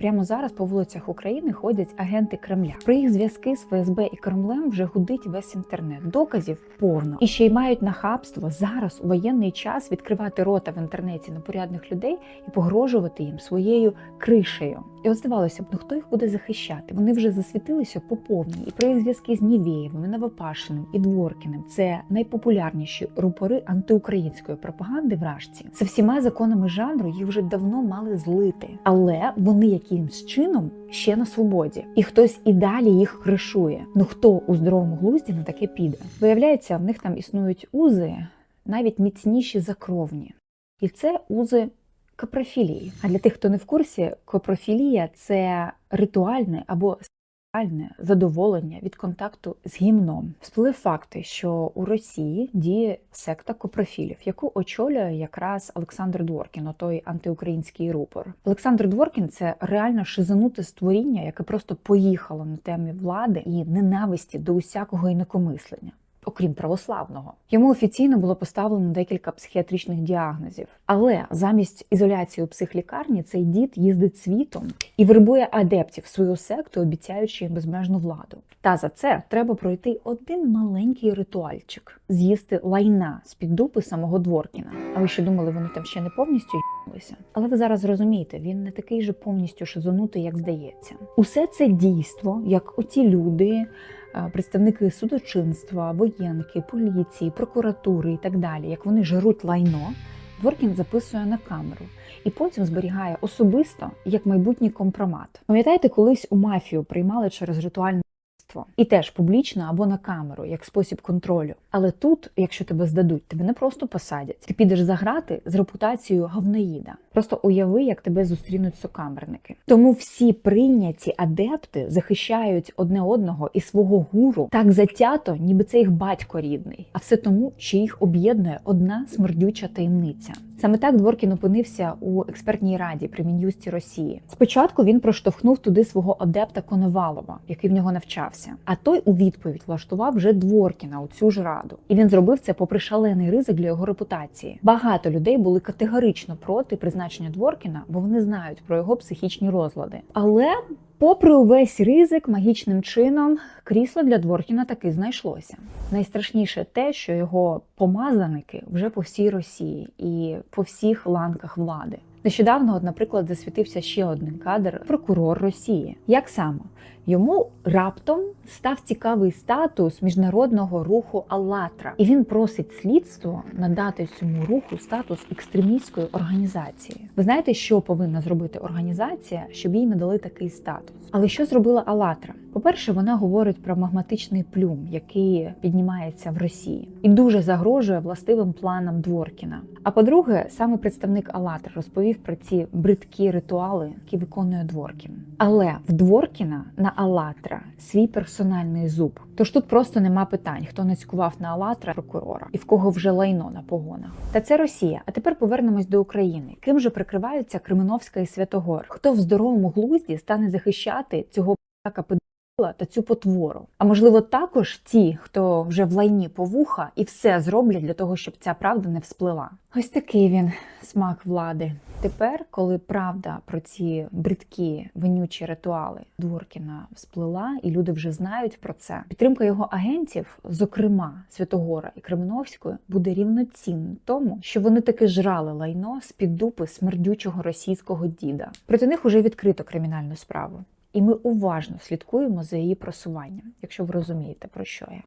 Прямо зараз по вулицях України ходять агенти Кремля. Про їх зв'язки з ФСБ і Кремлем вже гудить весь інтернет. Доказів повно і ще й мають нахабство зараз у воєнний час відкривати рота в інтернеті на порядних людей і погрожувати їм своєю кришею. І от здавалося б, ну хто їх буде захищати? Вони вже засвітилися по повній. І про їх зв'язки з Нівєєвим, Новопашиним і Дворкіним це найпопулярніші рупори антиукраїнської пропаганди в Рашці. За всіма законами жанру їх вже давно мали злити, але вони якимсь чином ще на свободі, і хтось і далі їх кришує. Ну хто у здоровому глузді на таке піде? Виявляється, в них там існують узи навіть міцніші за кровні, і це узи капрофілії. А для тих, хто не в курсі, капрофілія це ритуальне або сексуальне задоволення від контакту з гімном. Всплив факти, що у Росії діє секта копрофілів, яку очолює якраз Олександр Дворкін, той антиукраїнський рупор. Олександр Дворкін це реально шизануте створіння, яке просто поїхало на темі влади і ненависті до усякого інакомислення. Окрім православного, йому офіційно було поставлено декілька психіатричних діагнозів. Але замість ізоляції у психлікарні цей дід їздить світом і вербує адептів свою секту, обіцяючи їм безмежну владу. Та за це треба пройти один маленький ритуальчик з'їсти лайна з під дупи самого Дворкіна. А ви що думали, вони там ще не повністю їлися? Але ви зараз розумієте, він не такий же повністю шизонутий, як здається. Усе це дійство, як оті люди представники судочинства, воєнки, поліції, прокуратури і так далі, як вони жируть лайно, Дворкін записує на камеру і потім зберігає особисто як майбутній компромат. Пам'ятаєте, колись у мафію приймали через ритуальне і теж публічно або на камеру, як спосіб контролю. Але тут, якщо тебе здадуть, тебе не просто посадять. Ти підеш заграти з репутацією говноїда. Просто уяви, як тебе зустрінуть сокамерники. Тому всі прийняті адепти захищають одне одного і свого гуру так затято, ніби це їх батько рідний. А все тому, що їх об'єднує одна смердюча таємниця. Саме так Дворкін опинився у експертній раді при мін'юсті Росії. Спочатку він проштовхнув туди свого адепта Коновалова, який в нього навчався. А той у відповідь влаштував вже Дворкіна у цю ж раду. І він зробив це попри шалений ризик для його репутації. Багато людей були категорично проти призначення Дворкіна, бо вони знають про його психічні розлади. Але Попри увесь ризик, магічним чином крісло для Дворкіна таки знайшлося. Найстрашніше те, що його помазаники вже по всій Росії і по всіх ланках влади. Нещодавно, наприклад, засвітився ще один кадр прокурор Росії. Як саме йому раптом став цікавий статус міжнародного руху «АЛЛАТРА», і він просить слідство надати цьому руху статус екстремістської організації. Ви знаєте, що повинна зробити організація, щоб їй надали такий статус? Але що зробила «АЛЛАТРА»? По-перше, вона говорить про магматичний плюм, який піднімається в Росії, і дуже загрожує властивим планам Дворкіна. А по-друге, саме представник «АЛЛАТРА» розповів про ці бридкі ритуали, які виконує Дворкін. Але в Дворкіна на «АЛЛАТРА» свій персональний зуб. Тож тут просто нема питань, хто нацькував на Алатра прокурора і в кого вже лайно на погонах. Та це Росія. А тепер повернемось до України. Ким же прикриваються Кременовська і Святогор? Хто в здоровому глузді стане захищати цього та цю потвору. А можливо, також ті, хто вже в лайні по вуха, і все зроблять для того, щоб ця правда не всплила. Ось такий він смак влади. Тепер, коли правда про ці бридкі винючі ритуали Дворкіна всплила, і люди вже знають про це. Підтримка його агентів, зокрема Святогора і Кременовської, буде рівноцінна тому, що вони таки жрали лайно з під дупи смердючого російського діда. Проти них уже відкрито кримінальну справу. І ми уважно слідкуємо за її просуванням, якщо ви розумієте, про що я.